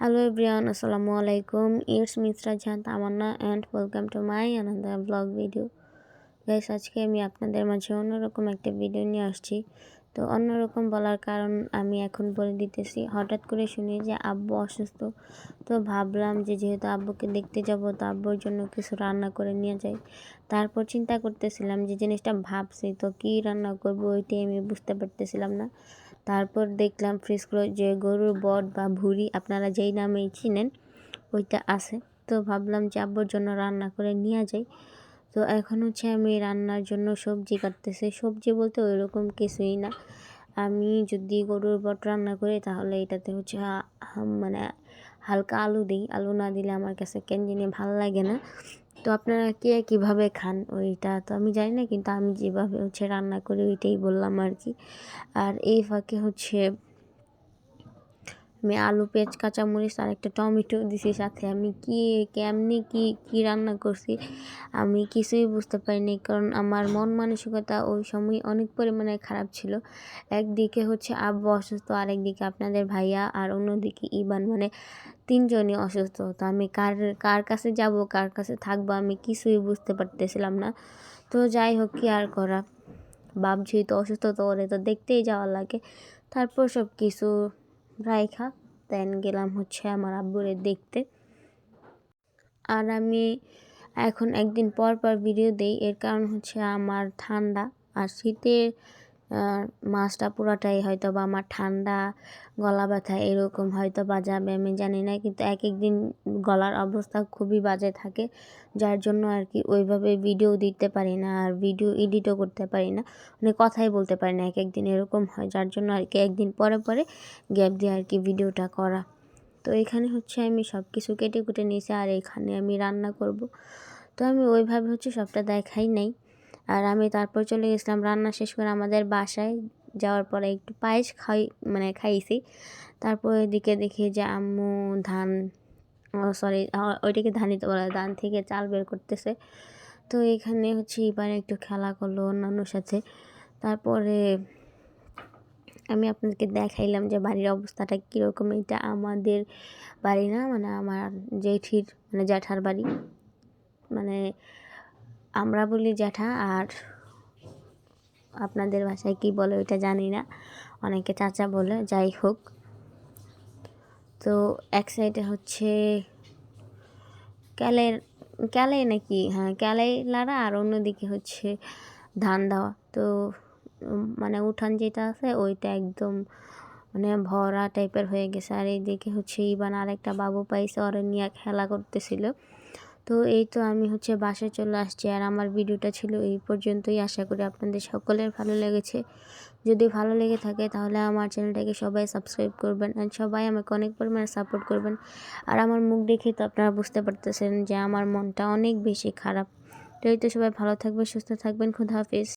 Hello everyone আসসালামু আলাইকুম it's Mitra Jahan Tamanna and welcome to my another blog video guys আজকে আমি আপনাদের মাঝে অন্যরকম একটা ভিডিও নিয়ে আসছি। তো অন্যরকম বলার কারণ আমি এখন বলে দিতেছি। হঠাৎ করে শুনি যে আব্বু অসুস্থ। তো ভাবলাম যে যেহেতু আব্বুকে দেখতে যাব, তো আব্বুর জন্য কিছু রান্না করে নিয়ে যাই। তারপর চিন্তা করতেছিলাম যে জিনিসটা ভাবছি, তো কী রান্না করব ওইটাই আমি বুঝতে পারতেছিলাম না। তারপর দেখলাম ফ্রিজ করে যে গরুর বট বা ভুড়ি আপনারা যেই নামেই চিনেন, ওইটা আছে। তো ভাবলাম যে আব্বুর জন্য রান্না করে নিয়ে যাই। তো এখন হচ্ছে আমি রান্নার জন্য সবজি কাটতেছি। সবজি বলতে ওই রকম কিছুই না। আমি যদি গরুর বট রান্না করি তাহলে এটাতে হচ্ছে মানে হালকা আলু দিই। আলু না দিলে আমার কাছে কেন জানি ভালো লাগে না। তো আপনারা কে কীভাবে খান ওইটা তো আমি জানি না, কিন্তু আমি যেভাবে হচ্ছে রান্না করি ওইটাই বললাম আর কি। আর এই ফাঁকে হচ্ছে আমি আলু, পেঁয়াজ, কাঁচামরিচ আর একটা টমেটো দিছি সাথে। আমি কি, কেমনি কি কি রান্না করছি আমি কিছুই বুঝতে পারিনি, কারণ আমার মন মানসিকতা ওই সময় অনেক পরিমাণে খারাপ ছিল। একদিকে হচ্ছে আব্বু অসুস্থ, আরেকদিকে আপনাদের ভাইয়া আর অন্যদিকে ইবান মানে তিনজনই অসুস্থ। তো আমি কার কার কাছে যাব, কার কাছে থাকব আমি কিছুই বুঝতে পারতেছিলাম না। তো যাই হোক, কি আর করা? বাপ যেহেতু অসুস্থ, তো ওরে তো দেখতেই যাওয়া লাগে। তারপর সব কিছু রাইখা দেন গেলাম হচ্ছে আমার আব্বুরে দেখতে। আর আমি এখন একদিন পর পর ভিডিও দেই, এর কারণ হচ্ছে আমার ঠান্ডা আর শীতের মাছটা পুরাটাই হয়তো বা আমার ঠান্ডা, গলা ব্যথা এরকম হয়তো বা যাবে, আমি জানি না, কিন্তু এক এক দিন গলার অবস্থা খুবই বাজে থাকে, যার জন্য আর কি ওইভাবে ভিডিও দিতে পারি না আর ভিডিও এডিটও করতে পারি না মানে কথাই বলতে পারি না, এক একদিন এরকম হয়, যার জন্য আর কি একদিন পরে পরে গ্যাপ দিয়ে আর কি ভিডিওটা করা। তো এখানে হচ্ছে আমি সব কিছু কেটে কুটে নিয়েছি, আর এখানে আমি রান্না করব। তো আমি ওইভাবে হচ্ছে সবটা দেখাই নাই। আর আমি তারপর চলে গেছিলাম, রান্না শেষ করে আমাদের বাসায় যাওয়ার পরে একটু পায়েস খাই মানে খাইছি। তারপর এদিকে দেখি যে আম্মু ধান সরি ওইটাকে ধানিতে বলা ধান থেকে চাল বের করতেছে। তো এখানে হচ্ছে এবার একটু খেলা করল অন্যান্যর সাথে। তারপরে আমি আপনাদেরকে দেখাইলাম যে বাড়ির অবস্থাটা কীরকম, এটা আমাদের বাড়ি না মানে আমার জেঠির মানে জ্যাঠার বাড়ি। মানে আমরা বলি জ্যাঠা, আর আপনাদের ভাষায় কি বলে ওইটা জানি না। অনেকে চাচা বলে, যাই হোক। তো এক সাইডে হচ্ছে ক্যালের, ক্যালে নাকি? হ্যাঁ ক্যালে লাড়া আর অন্যদিকে হচ্ছে ধান দেওয়া। তো মানে উঠান যেটা আছে, ওইটা একদম মানে ভরা টাইপের হয়ে গেছে। আর এইদিকে হচ্ছে ইবান আরেকটা বাবু পাইছে, ওরা নিয়ে খেলা করতেছিল। তো এই তো আমি হচ্ছে বাসায় চলে আসছি আর আমার ভিডিওটা ছিল এই পর্যন্তই। আশা করি আপনাদের সকলের ভালো লেগেছে। যদি ভালো লেগে থাকে তাহলে আমার চ্যানেলটাকে সবাই সাবস্ক্রাইব করবেন অ্যান্ড সবাই আমাকে অনেক পরিমাণে সাপোর্ট করবেন। আর আমার মুখ দেখে তো আপনারা বুঝতে পারতেছেন যে আমার মনটা অনেক বেশি খারাপ। তো এই তো সবাই ভালো থাকবেন, সুস্থ থাকবেন, খুদা হাফিজ।